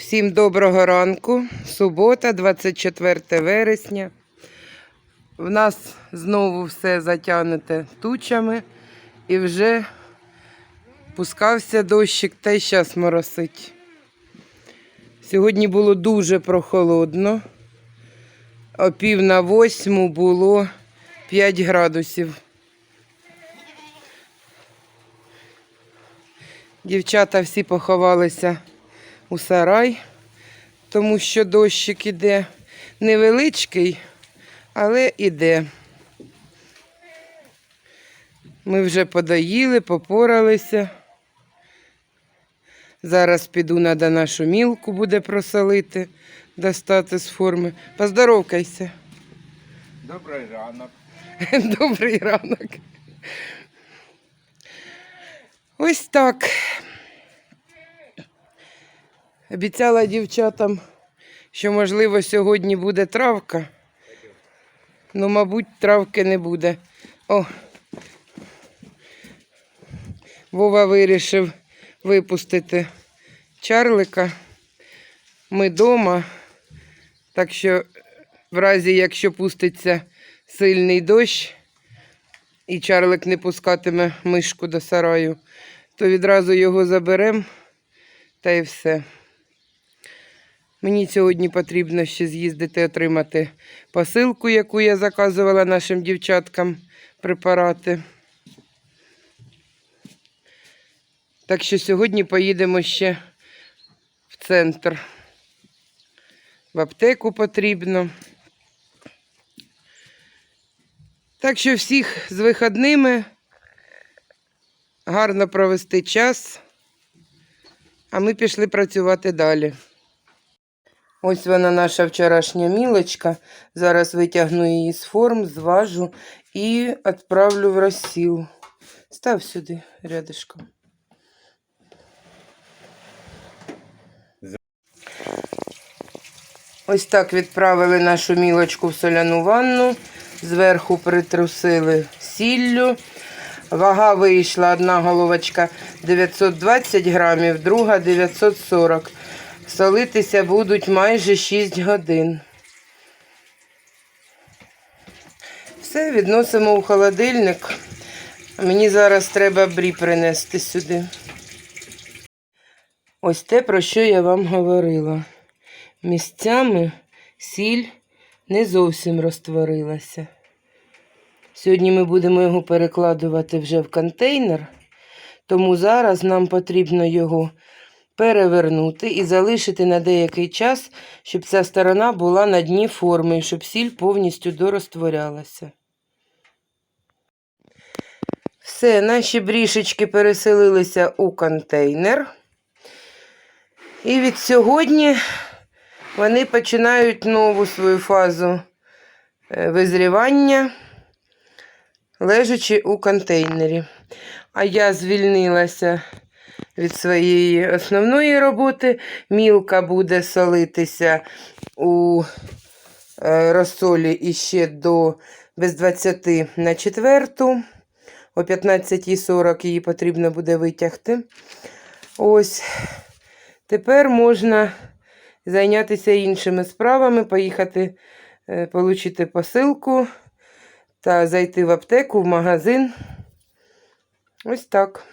Всім доброго ранку. Субота, 24 вересня. В нас знову все затягнуте тучами і вже пускався дощик та й зараз моросить. Сьогодні було дуже прохолодно. О пів на восьму було 5 градусів. Дівчата всі поховалися у сарай, тому що дощик іде невеличкий, але іде. Ми вже подоїли, попоралися. Зараз піду треба нашу мілку буде просолити, достати з форми. Поздоровкайся. Добрий ранок. Добрий ранок. Ось так. Обіцяла дівчатам, що, можливо, сьогодні буде травка. Ну, мабуть, травки не буде. О. Вова вирішив випустити чарлика. Ми вдома. Так що, в разі, якщо пуститься сильний дощ, і чарлик не пускатиме мишку до сараю, то відразу його заберемо та й все. Мені сьогодні потрібно ще з'їздити отримати посилку, яку я заказувала нашим дівчаткам препарати. Так що сьогодні поїдемо ще в центр. В аптеку потрібно. Так що всіх з вихідними гарно провести час, а ми пішли працювати далі. Ось вона наша вчорашня мілочка. Зараз витягну її з форм, зважу і відправлю в розсіл. Став сюди рядишком. Ось так відправили нашу мілочку в соляну ванну. Зверху притрусили сіллю. Вага вийшла одна головочка 920 грамів, друга 940. Солитися будуть майже 6 годин. Все, відносимо у холодильник. Мені зараз треба брі принести сюди. Ось те, про що я вам говорила. Місцями сіль не зовсім розтворилася. Сьогодні ми будемо його перекладувати вже в контейнер, тому зараз нам потрібно його перевернути і залишити на деякий час, щоб ця сторона була на дні форми, щоб сіль повністю дорозтворялася. Все, наші брішечки переселилися у контейнер. І від сьогодні вони починають нову свою фазу е, визрівання, лежачи у контейнері. А я звільнилася від своєї основної роботи. Мілка буде солитися у е, розсолі іще до без 20 на четверту. О 15.40 її потрібно буде витягти. Ось. Тепер можна зайнятися іншими справами, поїхати е, отримати посилку та зайти в аптеку, в магазин. Ось так.